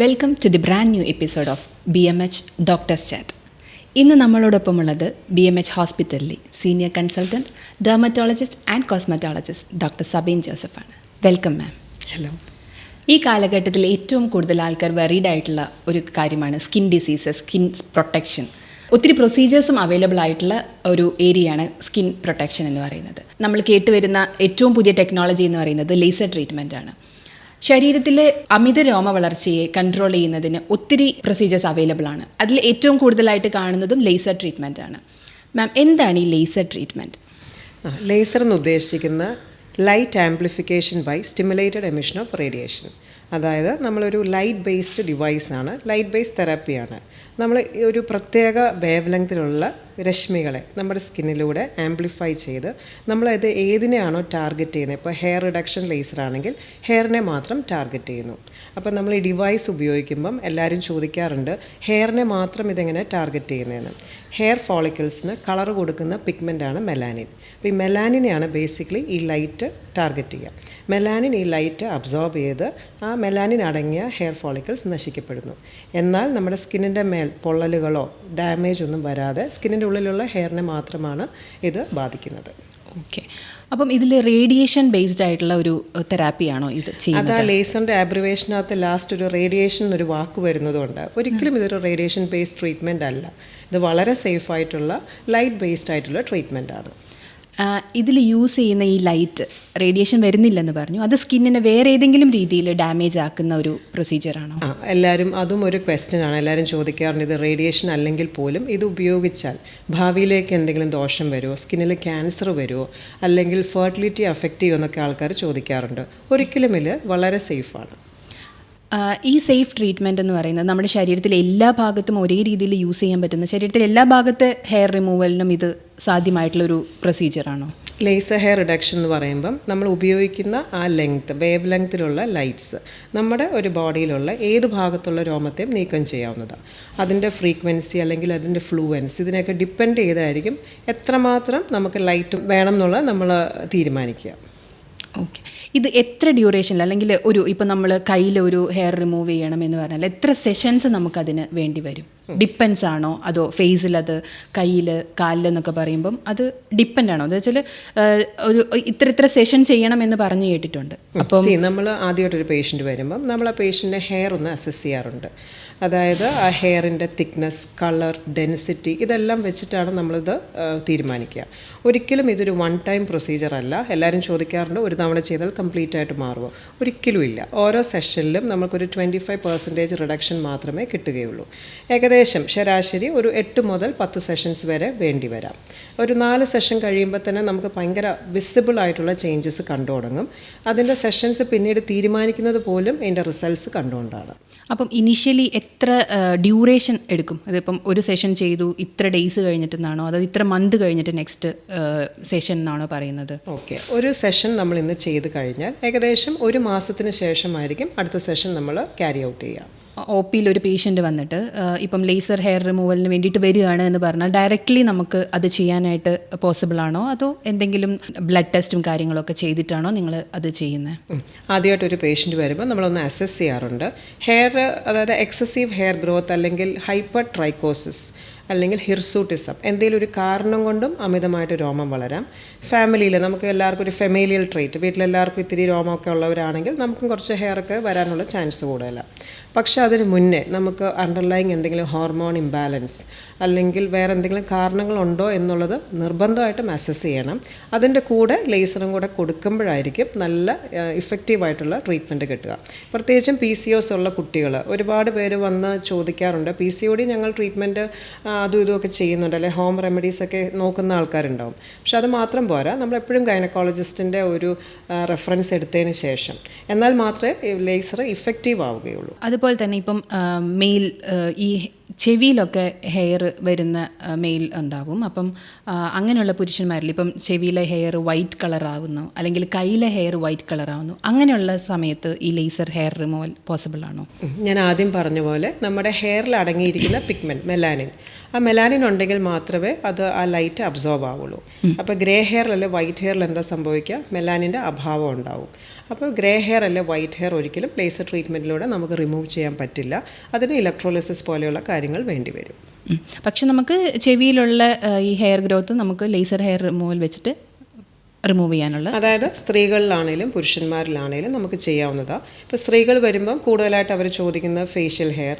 Welcome to the brand new episode of B M H doctors chat ഇന്ന് നമ്മളോടൊപ്പമുള്ളത് B M H ഹോസ്പിറ്റലിലെ senior consultant dermatologist and cosmetologist doctor Sabeen ജോസഫാണ് welcome ma'am hello ഈ കാലഘട്ടത്തിൽ ഏറ്റവും കൂടുതൽ ആൾക്കാർ worried ആയിട്ടുള്ള ഒരു കാര്യമാണ് സ്കിൻ ഡിസീസസ് സ്കിൻ പ്രൊട്ടക്ഷൻ ഒത്തിരി പ്രൊസീജിയേഴ്സും അവൈലബിൾ ആയിട്ടുള്ള ഒരു ഏരിയയാണ് സ്കിൻ പ്രൊട്ടക്ഷൻ എന്ന് പറയുന്നത്. നമ്മൾ കേട്ടുവരുന്ന ഏറ്റവും പുതിയ ടെക്നോളജി എന്ന് പറയുന്നത് ലേസർ ട്രീറ്റ്മെന്റ് ആണ്. ശരീരത്തിലെ അമിത രോമ വളർച്ചയെ കൺട്രോൾ ചെയ്യുന്നതിന് ഒത്തിരി പ്രൊസീജിയേഴ്സ് അവൈലബിൾ ആണ്. അതിൽ ഏറ്റവും കൂടുതലായിട്ട് കാണുന്നതും ലേസർ ട്രീറ്റ്മെന്റ് ആണ്. മാം എന്താണ് ഈ ലേസർ ട്രീറ്റ്മെന്റ് ലേസർ എന്ന് ഉദ്ദേശിക്കുന്ന light amplification by stimulated emission of radiation അതായത് നമ്മളൊരു ലൈറ്റ് ബേസ്ഡ് ഡിവൈസാണ് ലൈറ്റ് ബേസ്ഡ് തെറാപ്പിയാണ് നമ്മൾ ഒരു പ്രത്യേക വേവ് ലെങ്തിലുള്ള രശ്മികളെ നമ്മുടെ സ്കിന്നിലൂടെ ആംപ്ലിഫൈ ചെയ്ത് നമ്മളത് ഏതിനെയാണോ ടാർഗറ്റ് ചെയ്യുന്നത്? ഇപ്പോൾ ഹെയർ റിഡക്ഷൻ ലേസർ ആണെങ്കിൽ ഹെയറിനെ മാത്രം ടാർഗറ്റ് ചെയ്യുന്നു. അപ്പോൾ നമ്മൾ ഈ ഡിവൈസ് ഉപയോഗിക്കുമ്പം എല്ലാവരും ചോദിക്കാറുണ്ട് ഹെയറിനെ മാത്രം ഇതെങ്ങനെ ടാർഗറ്റ് ചെയ്യുന്നതെന്ന്? ഹെയർ ഫോളിക്കിൾസിന് കളർ കൊടുക്കുന്ന പിഗ്മെന്റാണ് മെലാനിൻ. അപ്പോൾ ഈ മെലാനിനെയാണ് ബേസിക്കലി ഈ ലൈറ്റ് ടാർഗറ്റ് ചെയ്യുക. മെലാനിൻ ഈ ലൈറ്റ് അബ്സോർബ് ചെയ്ത് ആ മെലാനിൻ അടങ്ങിയ ഹെയർ ഫോളിക്കിൾസ് നശിക്കപ്പെടുന്നു. എന്നാൽ നമ്മുടെ സ്കിന്നിന്റെ മേൽ പൊള്ളലുകളോ ഡാമേജ് ഒന്നും വരാതെ സ്കിന്നിന്റെ ഉള്ളിലുള്ള ഹെയറിനെ മാത്രമാണ് ഇത് ബാധിക്കുന്നത്. ഓക്കെ അപ്പം ഇതിൽ റേഡിയേഷൻ ബേസ്ഡ് ആയിട്ടുള്ള ഒരു തെറാപ്പിയാണോ ഇത് ചെയ്യുന്നത്? അത് ആ ലേസറിന്റെ ആബ്രിവേഷനകത്ത് ലാസ്റ്റ് ഒരു റേഡിയേഷൻ എന്നൊരു വാക്ക് വരുന്നതുകൊണ്ട് ഒരിക്കലും ഇതൊരു റേഡിയേഷൻ ബേസ്ഡ് ട്രീറ്റ്മെന്റ് അല്ല. ഇത് വളരെ സേഫ് ആയിട്ടുള്ള ലൈറ്റ് ബേസ്ഡ് ആയിട്ടുള്ള ട്രീറ്റ്മെന്റ് ആണ്. ഇതിൽ യൂസ് ചെയ്യുന്ന ഈ ലൈറ്റ് റേഡിയേഷൻ വരുന്നില്ലെന്ന് പറഞ്ഞു. അത് സ്കിന്നിനെ വേറെ ഏതെങ്കിലും രീതിയിൽ ഡാമേജ് ആക്കുന്ന ഒരു പ്രൊസീജിയറാണോ എല്ലാവരും അതും ഒരു ക്വസ്റ്റ്യൻ ആണ്. എല്ലാവരും ചോദിക്കാറുണ്ട് ഇത് റേഡിയേഷൻ അല്ലെങ്കിൽ പോലും ഇത് ഉപയോഗിച്ചാൽ ഭാവിയിലേക്ക് എന്തെങ്കിലും ദോഷം വരുമോ സ്കിന്നിൽ ക്യാൻസർ വരുമോ അല്ലെങ്കിൽ ഫെർട്ടിലിറ്റി അഫക്റ്റ് ചെയ്യുമോ എന്നൊക്കെ ആൾക്കാർ ചോദിക്കാറുണ്ട്. ഒരിക്കലും ഇത് വളരെ സേഫാണ് ഈ സേഫ് ട്രീറ്റ്മെന്റ് എന്ന് പറയുന്നത് നമ്മുടെ ശരീരത്തിലെ എല്ലാ ഭാഗത്തും ഒരേ രീതിയിൽ യൂസ് ചെയ്യാൻ പറ്റുന്ന ശരീരത്തിലെ എല്ലാ ഭാഗത്തെ ഹെയർ റിമൂവലിനും ഇത് സാധ്യമായിട്ടുള്ളൊരു പ്രൊസീജിയറാണോ ലേസർ ഹെയർ റിഡക്ഷൻ എന്ന് പറയുമ്പം നമ്മൾ ഉപയോഗിക്കുന്ന ആ ലെങ്ത് വേവ് ലെങ്ത്തിലുള്ള ലൈറ്റ്സ് നമ്മുടെ ഒരു ബോഡിയിലുള്ള ഏത് ഭാഗത്തുള്ള രോമത്തെയും നീക്കം ചെയ്യാവുന്നതാണ്. അതിന്റെ ഫ്രീക്വൻസി അല്ലെങ്കിൽ അതിന്റെ ഫ്ലൂവൻസ് ഇതിനൊക്കെ ഡിപ്പെൻഡ് ചെയ്തായിരിക്കും എത്രമാത്രം നമുക്ക് ലൈറ്റ് വേണം എന്നുള്ളത് നമ്മൾ തീരുമാനിക്കുക. ഓക്കെ ഇത് എത്ര ഡ്യൂറേഷനിൽ അല്ലെങ്കിൽ ഒരു ഇപ്പം നമ്മൾ കയ്യിൽ ഒരു ഹെയർ റിമൂവ് ചെയ്യണം എന്ന് പറഞ്ഞാൽ എത്ര സെഷൻസ് നമുക്ക് നമുക്കതിന് വേണ്ടി വരും? ഡിപ്പെൻസ് ആണോ? അതോ ഫേസിൽ അത് കയ്യിൽ കാലിൽ എന്നൊക്കെ പറയുമ്പം അത് ഡിപ്പെൻഡ് ആണോ? എന്ന് വെച്ചാൽ ഒരു ഇത്ര ഇത്ര സെഷൻ ചെയ്യണം എന്ന് പറഞ്ഞു കേട്ടിട്ടുണ്ട്. അപ്പം നമ്മൾ ആദ്യമായിട്ടൊരു പേഷ്യന്റ് വരുമ്പം നമ്മൾ ആ പേഷ്യന്റെ ഹെയർ ഒന്ന് അസസ് ചെയ്യാറുണ്ട്. അതായത് ആ ഹെയറിന്റെ തിക്നെസ് കളർ ഡെൻസിറ്റി ഇതെല്ലാം വെച്ചിട്ടാണ് നമ്മളിത് തീരുമാനിക്കുക. ഒരിക്കലും ഇതൊരു വൺ ടൈം പ്രൊസീജിയർ അല്ല. എല്ലാവരും ചോദിക്കാറുണ്ട് ഒരു തവണ ചെയ്താൽ കംപ്ലീറ്റ് ആയിട്ട് മാറുമോ? ഒരിക്കലും ഇല്ല. ഓരോ സെഷനിലും നമുക്കൊരു ട്വന്റി ഫൈവ് പെർസെന്റേജ് റിഡക്ഷൻ മാത്രമേ കിട്ടുകയുള്ളൂ. ഏകദേശം ശരാശരി ഒരു എട്ട് മുതൽ പത്ത് സെഷൻസ് വരെ വേണ്ടി വരാം. ഒരു നാല് സെഷൻ കഴിയുമ്പോൾ തന്നെ നമുക്ക് ഭയങ്കര വിസിബിൾ ആയിട്ടുള്ള ചേഞ്ചസ് കണ്ടു തുടങ്ങും അതിന്റെ സെഷൻസ് പിന്നീട് തീരുമാനിക്കുന്നത് പോലും അതിന്റെ റിസൾട്ട്സ് കണ്ടുകൊണ്ടാണ്. അപ്പം ഇനിഷ്യലി എത്ര ഡ്യൂറേഷൻ എടുക്കും? അതിപ്പം ഒരു സെഷൻ ചെയ്തു ഇത്ര ഡേയ്സ് കഴിഞ്ഞിട്ടെന്നാണോ? അതോ ഇത്ര മന്ത് കഴിഞ്ഞിട്ട് നെക്സ്റ്റ് സെഷൻ എന്നാണോ പറയുന്നത്? ഓക്കെ. ഒരു സെഷൻ നമ്മൾ ഇന്ന് ചെയ്ത് കഴിഞ്ഞാൽ ഏകദേശം ഒരു മാസത്തിന് ശേഷമായിരിക്കും അടുത്ത സെഷൻ നമ്മൾ ക്യാരി ഔട്ട് ചെയ്യുക ഒ പിയിൽ ഒരു പേഷ്യന്റ് വന്നിട്ട് ഇപ്പം ലേസർ ഹെയർ റിമൂവലിന് വേണ്ടിയിട്ട് വരികയാണ് എന്ന് പറഞ്ഞാൽ ഡയറക്റ്റ്ലി നമുക്ക് അത് ചെയ്യാനായിട്ട് പോസിബിൾ ആണോ അതോ എന്തെങ്കിലും ബ്ലഡ് ടെസ്റ്റും കാര്യങ്ങളൊക്കെ ചെയ്തിട്ടാണോ നിങ്ങൾ അത് ചെയ്യുന്നത്. ആദ്യമായിട്ട് ഒരു പേഷ്യന്റ് വരുമ്പോൾ നമ്മളൊന്ന് അസസ് ചെയ്യാറുണ്ട് ഹെയർ അതായത് എക്സസീവ് ഹെയർ ഗ്രോത്ത് അല്ലെങ്കിൽ ഹൈപ്പർ ട്രൈക്കോസിസ് അല്ലെങ്കിൽ ഹിർസൂട്ടിസം എന്തെങ്കിലും ഒരു കാരണം കൊണ്ടും അമിതമായിട്ട് രോമം വളരാം. ഫാമിലിയിൽ നമുക്ക് എല്ലാവർക്കും ഒരു ഫെമേലിയൽ ട്രീറ്റ് വീട്ടിലെല്ലാവർക്കും ഇത്തിരി രോമമൊക്കെ ഉള്ളവരാണെങ്കിൽ നമുക്കും കുറച്ച് ഹെയർ ഒക്കെ വരാനുള്ള ചാൻസ് കൂടുതലാണ് പക്ഷേ അതിന് മുന്നേ നമുക്ക് അണ്ടർലൈങ് എന്തെങ്കിലും ഹോർമോൺ ഇംബാലൻസ് അല്ലെങ്കിൽ വേറെ എന്തെങ്കിലും കാരണങ്ങളുണ്ടോ എന്നുള്ളത് നിർബന്ധമായിട്ടും അസസ് ചെയ്യണം. അതിന്റെ കൂടെ ലേസറും കൂടെ കൊടുക്കുമ്പോഴായിരിക്കും നല്ല ഇഫക്റ്റീവായിട്ടുള്ള ട്രീറ്റ്മെന്റ് കിട്ടുക. പ്രത്യേകിച്ചും പി സി ഒസ് ഉള്ള കുട്ടികൾ. ഒരുപാട് പേര് വന്ന് ചോദിക്കാറുണ്ട്. പി സി ഒ ഡി ഞങ്ങൾ ട്രീറ്റ്മെന്റ് അതും ഇതുമൊക്കെ ചെയ്യുന്നുണ്ട്. അല്ലെങ്കിൽ ഹോം റെമഡീസ് ഒക്കെ നോക്കുന്ന ആൾക്കാരുണ്ടാവും. പക്ഷെ അത് മാത്രം പോരാ. നമ്മളെപ്പോഴും ഗൈനക്കോളജിസ്റ്റിന്റെ ഒരു റെഫറൻസ് എടുത്തതിന് ശേഷം. എന്നാൽ മാത്രമേ ലേസർ ഇഫക്റ്റീവ് ആവുകയുള്ളൂ. അതുപോലെ തന്നെ ഇപ്പം മെയിൽ ഈ ചെവിയിലൊക്കെ ഹെയർ വരുന്ന മെയിൽ ഉണ്ടാവും അപ്പം അങ്ങനെയുള്ള പുരുഷന്മാരിൽ ഇപ്പം ചെവിയിലെ ഹെയർ വൈറ്റ് കളർ ആവുന്നു അല്ലെങ്കിൽ കയ്യിലെ ഹെയർ വൈറ്റ് കളർ ആവുന്നു അങ്ങനെയുള്ള സമയത്ത് ഈ ലേസർ ഹെയർ റിമൂവൽ പോസിബിൾ ആണോ. ഞാൻ ആദ്യം പറഞ്ഞ പോലെ നമ്മുടെ ഹെയറിൽ അടങ്ങിയിരിക്കുന്ന പിഗ്മെന്റ് മെലാനിൻ ആ മെലാനിൻ ഉണ്ടെങ്കിൽ മാത്രമേ അത് ആ ലൈറ്റ് അബ്സോർബ് ആവുള്ളൂ. അപ്പോൾ ഗ്രേ ഹെയർ അല്ലെ വൈറ്റ് ഹെയറിൽ എന്താ സംഭവിക്കുക? മെലാനിന്റെ അഭാവം ഉണ്ടാവും. അപ്പോൾ ഗ്രേ ഹെയർ അല്ലെ വൈറ്റ് ഹെയർ ഒരിക്കലും ലേസർ ട്രീറ്റ്മെന്റിലൂടെ നമുക്ക് റിമൂവ് ചെയ്യാൻ പറ്റില്ല. അതിന് ഇലക്ട്രോലിസിസ് പോലെയുള്ള കാര്യങ്ങൾ വേണ്ടി വരും. പക്ഷെ നമുക്ക് ചെവിയിലുള്ള ഈ ഹെയർ ഗ്രോത്ത് നമുക്ക് ലേസർ ഹെയർ റിമൂവൽ വെച്ചിട്ട് റിമൂവ് ചെയ്യാനുള്ള അതായത് സ്ത്രീകളിലാണേലും പുരുഷന്മാരിലാണേലും നമുക്ക് ചെയ്യാവുന്നതാണ് ഇപ്പോൾ സ്ത്രീകൾ വരുമ്പം കൂടുതലായിട്ട് അവർ ചോദിക്കുന്നത് ഫേഷ്യൽ ഹെയർ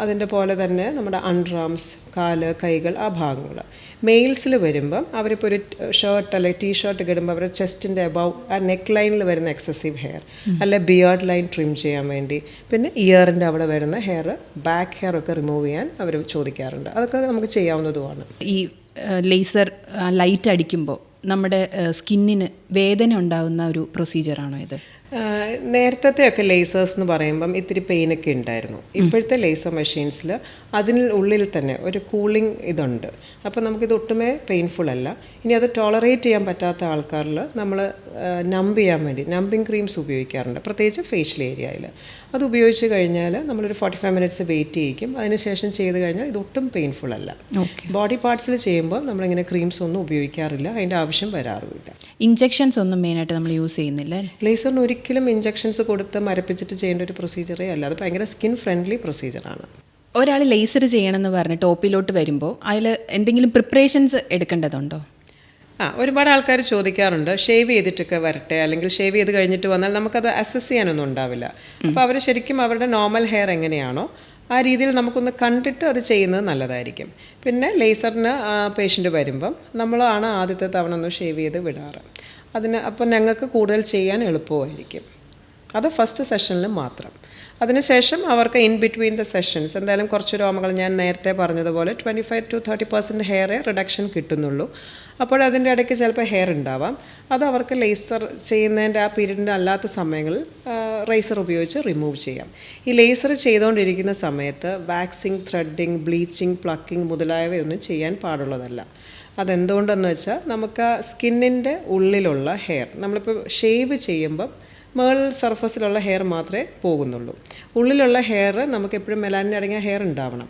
അതിന്റെ പോലെ തന്നെ നമ്മുടെ അൺറാംസ് കാൽ കൈകൾ ആ ഭാഗങ്ങൾ. മെയിൽസിൽ വരുമ്പം അവരിപ്പോൾ ഒരു ഷർട്ട് അല്ലെങ്കിൽ ടീ ഷർട്ട് ഒക്കെ ഇടുമ്പോൾ അവരുടെ ചെസ്റ്റിന്റെ അബവ് ആ നെക്ക് ലൈനിൽ വരുന്ന എക്സസീവ് ഹെയർ. അല്ലെ ബിയേർഡ് ലൈൻ ട്രിം ചെയ്യാൻ വേണ്ടി. പിന്നെ ഇയറിന്റെ അവിടെ വരുന്ന ഹെയർ ബാക്ക് ഹെയർ ഒക്കെ റിമൂവ് ചെയ്യാൻ അവർ ചോദിക്കാറുണ്ട്. അതൊക്കെ നമുക്ക് ചെയ്യാവുന്നതുമാണ്. ഈ ലേസർ ലൈറ്റ് അടിക്കുമ്പോൾ നമ്മുടെ സ്കിന്നിന് വേദന ഉണ്ടാകുന്ന ഒരു പ്രൊസീജിയറാണോ ഇത്? നേരത്തെ ഒക്കെ ലേസേഴ്സ് എന്ന് പറയുമ്പം ഇത്തിരി പെയിനൊക്കെ ഉണ്ടായിരുന്നു. ഇപ്പോഴത്തെ ലേസർ മെഷീൻസിൽ അതിന് ഉള്ളിൽ തന്നെ ഒരു കൂളിംഗ് ഇതുണ്ട്. അപ്പോൾ നമുക്കിത് ഒട്ടുമേ പെയിൻഫുൾ അല്ല. ഇനി അത് ടോളറേറ്റ് ചെയ്യാൻ പറ്റാത്ത ആൾക്കാരിൽ നമ്മൾ നമ്പ് ചെയ്യാൻ വേണ്ടി നമ്പിങ് ക്രീംസ് ഉപയോഗിക്കാറുണ്ട്. പ്രത്യേകിച്ച് ഫേഷ്യൽ ഏരിയയിൽ അത് ഉപയോഗിച്ച് കഴിഞ്ഞാൽ നമ്മളൊരു ഫോർട്ടി ഫൈവ് മിനിറ്റ്സ് വെയിറ്റ് ചെയ്യിക്കും അതിനുശേഷം ചെയ്ത് കഴിഞ്ഞാൽ ഇതൊട്ടും പെയിൻഫുൾ അല്ല. ബോഡി പാർട്സിൽ ചെയ്യുമ്പോൾ നമ്മളിങ്ങനെ ക്രീംസ് ഒന്നും ഉപയോഗിക്കാറില്ല. അതിന്റെ ആവശ്യം വരാറുമില്ല. ഇഞ്ചെക്ഷൻസ് ഒന്നും മെയിനായിട്ട് നമ്മൾ യൂസ് ചെയ്യുന്നില്ല ലേസറിന് ഒരിക്കലും ഇഞ്ചെക്ഷൻസ് കൊടുത്ത് മരപ്പിച്ചിട്ട് ചെയ്യേണ്ട ഒരു പ്രൊസീജിയറേ അല്ല. അത് ഭയങ്കര സ്കിൻ ഫ്രണ്ട്ലി പ്രൊസീജിയറാണ് ഒരാൾ ലേസർ ചെയ്യണമെന്ന് പറഞ്ഞ് ടോപ്പിലോട്ട് വരുമ്പോൾ അതിൽ എന്തെങ്കിലും പ്രിപ്പറേഷൻസ് എടുക്കേണ്ടതുണ്ടോ? ആ ഒരുപാട് ആൾക്കാർ ചോദിക്കാറുണ്ട് ഷേവ് ചെയ്തിട്ടൊക്കെ വരട്ടെ അല്ലെങ്കിൽ ഷേവ് ചെയ്ത് കഴിഞ്ഞിട്ട് വന്നാൽ നമുക്കത് അസസ് ചെയ്യാനൊന്നും ഉണ്ടാവില്ല. അപ്പോൾ അവർ ശരിക്കും അവരുടെ നോർമൽ ഹെയർ എങ്ങനെയാണോ ആ രീതിയിൽ നമുക്കൊന്ന് കണ്ടിട്ട് അത് ചെയ്യുന്നത് നല്ലതായിരിക്കും. പിന്നെ ലേസറിന് പേഷ്യന്റ് വരുമ്പം നമ്മളാണ് ആദ്യത്തെ തവണ ഒന്ന് ഷേവ് ചെയ്ത് വിടാറ്. അതിന് അപ്പം ഞങ്ങൾക്ക് കൂടുതൽ ചെയ്യാൻ എളുപ്പമായിരിക്കും. അത് ഫസ്റ്റ് സെഷനിൽ മാത്രം. അതിനുശേഷം അവർക്ക് ഇൻ ബിറ്റ്വീൻ ദ സെഷൻസ് എന്തായാലും കുറച്ച് രോമങ്ങൾ ഞാൻ നേരത്തെ പറഞ്ഞതുപോലെ twenty five to thirty percent hair reduction കിട്ടുന്നുള്ളൂ. അപ്പോൾ അതിന്റെ ഇടയ്ക്ക് ചിലപ്പോൾ ഹെയർ ഉണ്ടാവാം. അത് അവർക്ക് ലേസർ ചെയ്യുന്നതിന്റെ ആ പീരീഡിന്റെ അല്ലാത്ത സമയങ്ങളിൽ റേസർ ഉപയോഗിച്ച് റിമൂവ് ചെയ്യാം. ഈ ലേസർ ചെയ്തുകൊണ്ടിരിക്കുന്ന സമയത്ത് വാക്സിങ് ത്രെഡിങ് ബ്ലീച്ചിങ് പ്ലക്കിംഗ് മുതലായവയൊന്നും ചെയ്യാൻ പാടുള്ളതല്ല. അതെന്തുകൊണ്ടെന്ന് വെച്ചാൽ നമുക്ക് സ്കിന്നിന്റെ ഉള്ളിലുള്ള ഹെയർ നമ്മളിപ്പോൾ ഷേവ് ചെയ്യുമ്പം മേൾ സർഫസിലുള്ള ഹെയർ മാത്രമേ പോകുന്നുള്ളൂ. ഉള്ളിലുള്ള ഹെയർ നമുക്ക് എപ്പോഴും മെലാനിൻ അടങ്ങിയ ഹെയർ ഉണ്ടാവണം.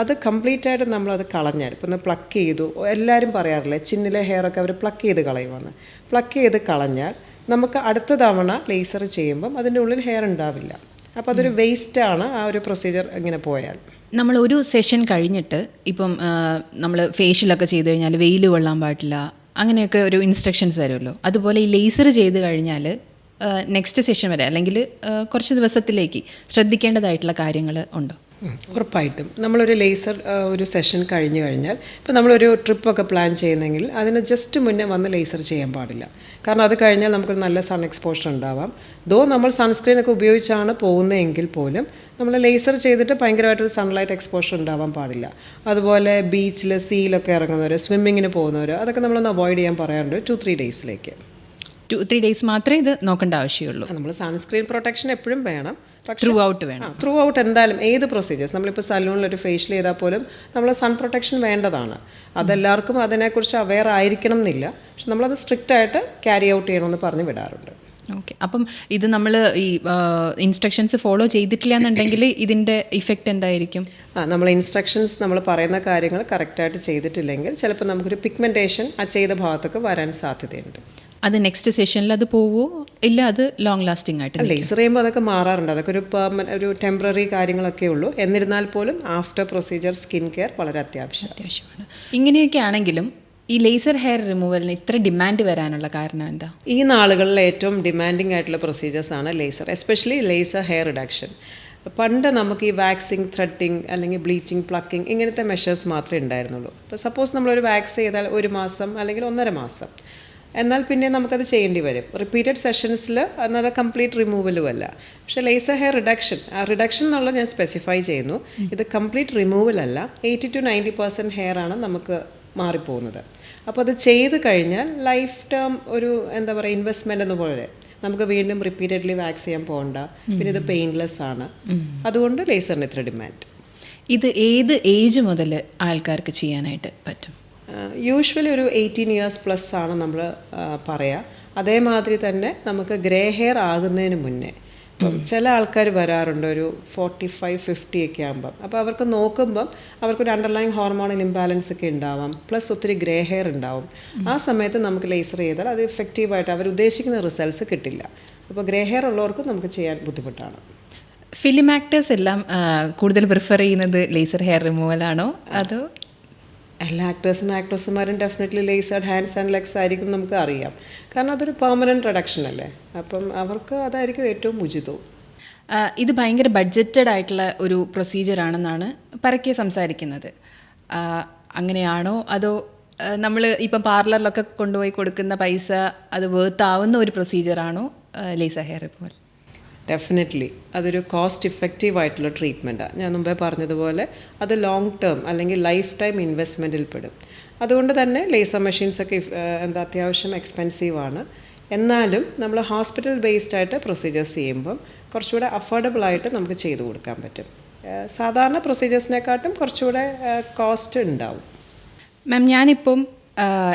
അത് കംപ്ലീറ്റ് ആയിട്ട് നമ്മളത് കളഞ്ഞാൽ ഇപ്പം ഒന്ന് പ്ലക്ക് ചെയ്തു എല്ലാവരും പറയാറില്ലേ ചിന്നിലെ ഹെയറൊക്കെ അവർ പ്ലക്ക് ചെയ്ത് കളയുമെന്ന് പ്ലക്ക് ചെയ്ത് കളഞ്ഞാൽ നമുക്ക് അടുത്ത തവണ ലേസർ ചെയ്യുമ്പം അതിന്റെ ഉള്ളിൽ ഹെയർ ഉണ്ടാവില്ല. അപ്പോൾ അതൊരു വേസ്റ്റാണ് ആ ഒരു പ്രൊസീജിയർ ഇങ്ങനെ പോയാൽ. നമ്മൾ ഒരു സെഷൻ കഴിഞ്ഞിട്ട് ഇപ്പം നമ്മൾ ഫേഷ്യലൊക്കെ ചെയ്ത് കഴിഞ്ഞാൽ വെയിൽ കൊള്ളാൻ പാടില്ല അങ്ങനെയൊക്കെ ഒരു ഇൻസ്ട്രക്ഷൻസ് തരുമല്ലോ. അതുപോലെ ഈ ലേസർ ചെയ്ത് കഴിഞ്ഞാൽ നെക്സ്റ്റ് സെഷൻ വരെ അല്ലെങ്കിൽ കുറച്ച് ദിവസത്തിലേക്ക് ശ്രദ്ധിക്കേണ്ടതായിട്ടുള്ള കാര്യങ്ങൾ ഉണ്ടോ? ഉറപ്പായിട്ടും. നമ്മളൊരു ലേസർ ഒരു സെഷൻ കഴിഞ്ഞു കഴിഞ്ഞാൽ ഇപ്പോൾ നമ്മളൊരു ട്രിപ്പൊക്കെ പ്ലാൻ ചെയ്യുന്നെങ്കിൽ അതിന് ജസ്റ്റ് മുന്നേ വന്ന് ലേസർ ചെയ്യാൻ പാടില്ല. കാരണം അത് കഴിഞ്ഞാൽ നമുക്കൊരു നല്ല സൺ എക്സ്പോഷർ ഉണ്ടാവാം. ദോ നമ്മൾ സൺസ്ക്രീൻ ഒക്കെ ഉപയോഗിച്ചാണ് പോകുന്നതെങ്കിൽ പോലും നമ്മൾ ലേസർ ചെയ്തിട്ട് ഭയങ്കരമായിട്ടൊരു സൺലൈറ്റ് എക്സ്പോഷർ ഉണ്ടാവാൻ പാടില്ല. അതുപോലെ ബീച്ചിൽ സീലൊക്കെ ഇറങ്ങുന്നവർ സ്വിമ്മിങ്ങിന് പോകുന്നവർ അതൊക്കെ നമ്മളൊന്ന് അവോയ്ഡ് ചെയ്യാൻ പറയാറുണ്ട് ടു ത്രീ ഡേയ്സിലേക്ക് ടു ത്രീ ഡേയ്സ് മാത്രമേ ഇത് നോക്കേണ്ട ആവശ്യമുള്ളൂ. നമ്മൾ സൺസ്ക്രീൻ പ്രൊട്ടക്ഷൻ എപ്പോഴും വേണം. ത്രൂ ഔട്ട് വേണം. ത്രൂ ഔട്ട് എന്തായാലും ഏത് പ്രൊസീജിയേഴ്സ് നമ്മളിപ്പോൾ സലൂണിൽ ഒരു ഫേഷ്യൽ ചെയ്താൽ പോലും നമ്മൾ സൺ പ്രൊട്ടക്ഷൻ വേണ്ടതാണ്. അതെല്ലാവർക്കും അതിനെക്കുറിച്ച് അവെയർ ആയിരിക്കണം എന്നില്ല. പക്ഷെ നമ്മളത് സ്ട്രിക്റ്റ് ആയിട്ട് ക്യാരി ഔട്ട് ചെയ്യണമെന്ന് പറഞ്ഞ് വിടാറുണ്ട്. ഓക്കെ അപ്പം ഇത് നമ്മൾ ഈ ഇൻസ്ട്രക്ഷൻസ് ഫോളോ ചെയ്തിട്ടില്ല എന്നുണ്ടെങ്കിൽ ഇതിന്റെ ഇഫക്റ്റ് എന്തായിരിക്കും? ആ നമ്മൾ ഇൻസ്ട്രക്ഷൻസ് നമ്മൾ പറയുന്ന കാര്യങ്ങൾ കറക്റ്റായിട്ട് ചെയ്തിട്ടില്ലെങ്കിൽ ചിലപ്പോൾ നമുക്കൊരു പിഗ്മെന്റേഷൻ ആ ചെയ്ത ഭാഗത്തൊക്കെ വരാൻ സാധ്യതയുണ്ട്. അത് നെക്സ്റ്റ് സെഷനിൽ അത് പോവോ? ഇല്ല അത് ലോങ് ലാസ്റ്റിംഗ് ആയിട്ട് ലേസർ ചെയ്യുമ്പോൾ അതൊക്കെ മാറാറുണ്ട്. അതൊക്കെ ഒരു ഒരു ടെമ്പററി കാര്യങ്ങളൊക്കെ ഉള്ളൂ. എന്നിരുന്നാൽ പോലും ആഫ്റ്റർ പ്രൊസീജിയർ സ്കിൻ കെയർ വളരെ അത്യാവശ്യം. അത്യാവശ്യമാണ്. ഇങ്ങനെയൊക്കെ ആണെങ്കിലും ഈ ലേസർ ഹെയർ റിമൂവലിന് ഇത്ര ഡിമാൻഡ് വരാനുള്ള കാരണം എന്താ? ഈ നാളുകളിൽ ഏറ്റവും ഡിമാൻഡിങ് ആയിട്ടുള്ള പ്രൊസീജിയേഴ്സ് ആണ് laser especially laser hair reduction പണ്ട് നമുക്ക് ഈ വാക്സിങ് ത്രെഡിങ് അല്ലെങ്കിൽ ബ്ലീച്ചിങ് പ്ലക്കിംഗ് ഇങ്ങനത്തെ മെഷേഴ്സ് മാത്രമേ ഉണ്ടായിരുന്നുള്ളൂ. ഇപ്പോൾ സപ്പോസ് നമ്മളൊരു വാക്സ് ചെയ്താൽ ഒരു മാസം അല്ലെങ്കിൽ ഒന്നര മാസം. എന്നാൽ പിന്നെ നമുക്കത് ചെയ്യേണ്ടി വരും. റിപ്പീറ്റഡ് സെഷൻസിൽ എന്നത് കംപ്ലീറ്റ് റിമൂവലും അല്ല. പക്ഷെ ലേസർ ഹെയർ റിഡക്ഷൻ ആ റിഡക്ഷൻ എന്നുള്ളത് ഞാൻ സ്പെസിഫൈ ചെയ്യുന്നു. ഇത് കംപ്ലീറ്റ് റിമൂവൽ അല്ല. Eighty to ninety percent hair ആണ് നമുക്ക് മാറിപ്പോകുന്നത്. അപ്പോൾ അത് ചെയ്ത് കഴിഞ്ഞാൽ ലൈഫ് ടേം ഒരു എന്താ പറയുക ഇൻവെസ്റ്റ്മെന്റ് എന്ന പോലെ നമുക്ക് വീണ്ടും റിപ്പീറ്റഡ്ലി വാക്സ് ചെയ്യാൻ പോകണ്ട. പിന്നെ ഇത് പെയിൻലെസ് ആണ്. അതുകൊണ്ട് ലേസറിന് ഇത്ര ഡിമാൻഡ് ഇത് ഏത് ഏജ് മുതൽ ആൾക്കാർക്ക് ചെയ്യാനായിട്ട് പറ്റും? യൂഷ്വലി ഒരു എയ്റ്റീൻ ഇയേഴ്സ് പ്ലസ് ആണ് നമ്മൾ പറയുക അതേമാതിരി തന്നെ നമുക്ക് ഗ്രേ ഹെയർ ആകുന്നതിന് മുന്നേ. ചില ആൾക്കാർ വരാറുണ്ട് ഒരു ഫോർട്ടി ഫൈവ് ഫിഫ്റ്റി ഒക്കെ ആകുമ്പം അപ്പോൾ അവർക്ക് നോക്കുമ്പം അവർക്കൊരു അണ്ടർലൈൻ ഹോർമോണൽ ഇംബാലൻസ് ഒക്കെ ഉണ്ടാവാം. പ്ലസ് ഒത്തിരി ഗ്രേ ഹെയർ ഉണ്ടാവും. ആ സമയത്ത് നമുക്ക് ലേസർ ചെയ്താൽ അത് എഫക്റ്റീവായിട്ട് അവർ ഉദ്ദേശിക്കുന്ന റിസൾട്ട്സ് കിട്ടില്ല. അപ്പോൾ ഗ്രേ ഹെയർ ഉള്ളവർക്കും നമുക്ക് ചെയ്യാൻ ബുദ്ധിമുട്ടാണ്. ഫിലിം ആക്ടേഴ്സ് എല്ലാം കൂടുതൽ പ്രിഫർ ചെയ്യുന്നത് ലേസർ ഹെയർ റിമൂവൽ ആണോ? അതോ എല്ലാ ആക്ടേഴ്സും ആക്ട്രസ്സുമാരും definitely lasered hands and legs ആയിരിക്കും നമുക്ക് അറിയാം. കാരണം അതൊരു പെർമനന്റ് റിഡക്ഷൻ അല്ലേ? അപ്പം അവർക്ക് അതായിരിക്കും ഏറ്റവും ഉചിതവും. ഇത് ഭയങ്കര ബഡ്ജറ്റഡ് ആയിട്ടുള്ള ഒരു പ്രൊസീജിയർ ആണെന്നാണ് പരക്കെ സംസാരിക്കുന്നത്. അങ്ങനെയാണോ? അതോ നമ്മൾ ഇപ്പം പാർലറിലൊക്കെ കൊണ്ടുപോയി കൊടുക്കുന്ന പൈസ അത് വേർത്താവുന്ന ഒരു പ്രൊസീജിയർ ആണോ ലേസർ ഹെയർ റിമൂവൽ ഡെഫിനറ്റ്ലി അതൊരു കോസ്റ്റ് ഇഫക്റ്റീവ് ആയിട്ടുള്ള ട്രീറ്റ്മെന്റാണ് ഞാൻ മുമ്പേ പറഞ്ഞതുപോലെ അത് ലോങ് ടേം അല്ലെങ്കിൽ ലൈഫ് ടൈം ഇൻവെസ്റ്റ്മെന്റിൽ പെടും. അതുകൊണ്ട് തന്നെ ലേസർ മെഷീൻസൊക്കെ എന്താ അത്യാവശ്യം എക്സ്പെൻസീവ് ആണ്. എന്നാലും നമ്മൾ ഹോസ്പിറ്റൽ ബേസ്ഡ് ആയിട്ട് പ്രൊസീജിയേഴ്സ് ചെയ്യുമ്പം കുറച്ചുകൂടെ അഫോർഡബിൾ ആയിട്ട് നമുക്ക് ചെയ്തു കൊടുക്കാൻ പറ്റും. സാധാരണ പ്രൊസീജിയേഴ്സിനെക്കാട്ടും കുറച്ചുകൂടെ കോസ്റ്റ് ഉണ്ടാവും. മാം ഞാനിപ്പം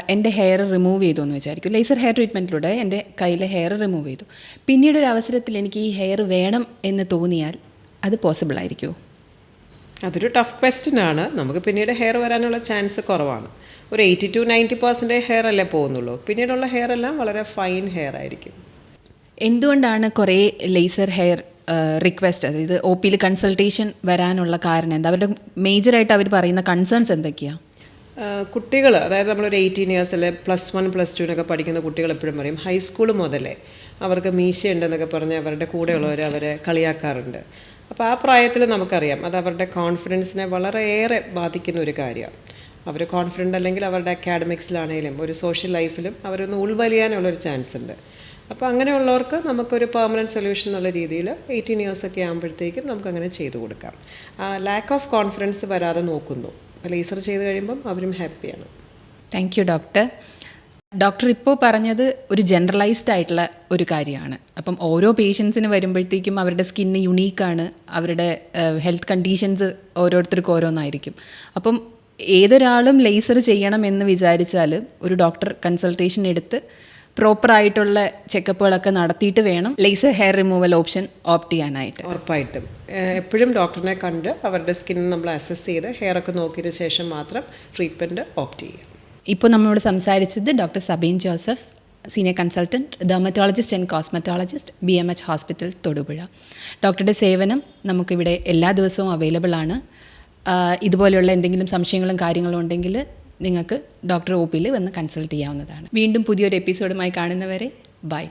എന്റെ ഹെയർ റിമൂവ് ചെയ്തു എന്ന് വിചാരിക്കും. ലേസർ ഹെയർ ട്രീറ്റ്മെന്റിലൂടെ എന്റെ കയ്യിലെ ഹെയർ റിമൂവ് ചെയ്തു. പിന്നീട് ഒരു അവസരത്തിൽ എനിക്ക് ഈ ഹെയർ വേണം എന്ന് തോന്നിയാൽ അത് പോസിബിൾ ആയിരിക്കുമോ? അതൊരു ടഫ് ക്വസ്റ്റ്യൻ ആണ്. നമുക്ക് പിന്നീട് ഹെയർ വരാനുള്ള ചാൻസ് കുറവാണ്. ഒരു eighty to ninety percentage hair അല്ലേ പോകുന്നുള്ളൂ. പിന്നീടുള്ള ഹെയർ എല്ലാം വളരെ ഫൈൻ ഹെയർ ആയിരിക്കും. എന്തുകൊണ്ടാണ് കുറേ ലേസർ ഹെയർ റിക്വസ്റ്റ് അതായത് ഒ പിയിൽ കൺസൾട്ടേഷൻ വരാനുള്ള കാരണം എന്താ? അവരുടെ മേജറായിട്ട് അവർ പറയുന്ന കൺസേൺസ് എന്തൊക്കെയാണ് കുട്ടികൾ അതായത് നമ്മളൊരു എയ്റ്റീൻ ഇയേഴ്സ് അല്ലെ പ്ലസ് വൺ പ്ലസ് ടുവിനൊക്കെ പഠിക്കുന്ന കുട്ടികൾ എപ്പോഴും പറയും ഹൈസ്കൂൾ മുതലേ അവർക്ക് മീശയുണ്ടെന്നൊക്കെ പറഞ്ഞ് അവരുടെ കൂടെയുള്ളവർ അവരെ കളിയാക്കാറുണ്ട്. അപ്പോൾ ആ പ്രായത്തിൽ നമുക്കറിയാം അത് അവരുടെ കോൺഫിഡൻസിനെ വളരെയേറെ ബാധിക്കുന്ന ഒരു കാര്യമാണ് അവർ കോൺഫിഡന്റ് അല്ലെങ്കിൽ അവരുടെ അക്കാഡമിക്സിലാണെങ്കിലും ഒരു സോഷ്യൽ ലൈഫിലും അവരൊന്ന് ഉൾവലിയാനുള്ളൊരു ചാൻസ് ഉണ്ട്. അപ്പോൾ അങ്ങനെയുള്ളവർക്ക് നമുക്കൊരു പെർമനന്റ് സൊല്യൂഷൻ എന്നുള്ള രീതിയിൽ എയ്റ്റീൻ ഇയേഴ്സൊക്കെ ആകുമ്പോഴത്തേക്കും നമുക്കങ്ങനെ ചെയ്തു കൊടുക്കാം. ലാക്ക് ഓഫ് കോൺഫിഡൻസ് വരാതെ നോക്കുന്നു. ലേസർ ചെയ്ത് കഴിയുമ്പം അവരും ഹാപ്പിയാണ്. താങ്ക് യു ഡോക്ടർ ഡോക്ടർ ഇപ്പോൾ പറഞ്ഞത് ഒരു ജനറലൈസ്ഡ് ആയിട്ടുള്ള ഒരു കാര്യമാണ്. അപ്പം ഓരോ പേഷ്യൻസിന് വരുമ്പോഴത്തേക്കും അവരുടെ സ്കിന്ന് യുണീക്കാണ് അവരുടെ ഹെൽത്ത് കണ്ടീഷൻസ് ഓരോരുത്തർക്കും ഓരോന്നായിരിക്കും. അപ്പം ഏതൊരാളും ലേസർ ചെയ്യണം എന്ന് വിചാരിച്ചാൽ ഒരു ഡോക്ടർ കൺസൾട്ടേഷൻ എടുത്ത് പ്രോപ്പർ ആയിട്ടുള്ള ചെക്കപ്പുകളൊക്കെ നടത്തിയിട്ട് വേണം. Laser hair removal option opt ചെയ്യാനായിട്ട്. ഉറപ്പായിട്ടും. എപ്പോഴും ഡോക്ടറിനെ കണ്ട് അവരുടെ സ്കിൻ നമ്മൾ അസസ് ചെയ്ത് ഹെയർ ഒക്കെ നോക്കിയതിന് ശേഷം മാത്രം ട്രീറ്റ്മെന്റ് ഓപ്റ്റ് ചെയ്യുക. ഇപ്പോൾ നമ്മളോട് സംസാരിച്ചത് doctor Sabeen Joseph senior consultant dermatologist and cosmetologist B M H hospital Thodupuzha. ഡോക്ടറുടെ സേവനം നമുക്കിവിടെ എല്ലാ ദിവസവും അവൈലബിൾ ആണ്. ഇതുപോലെയുള്ള എന്തെങ്കിലും സംശയങ്ങളും കാര്യങ്ങളും ഉണ്ടെങ്കിൽ നിങ്ങൾക്ക് ഡോക്ടർ ഒ പിയിൽ വന്ന് കൺസൾട്ട് ചെയ്യാവുന്നതാണ്. വീണ്ടും പുതിയൊരു എപ്പിസോഡുമായി കാണുന്നവരെ ബൈ.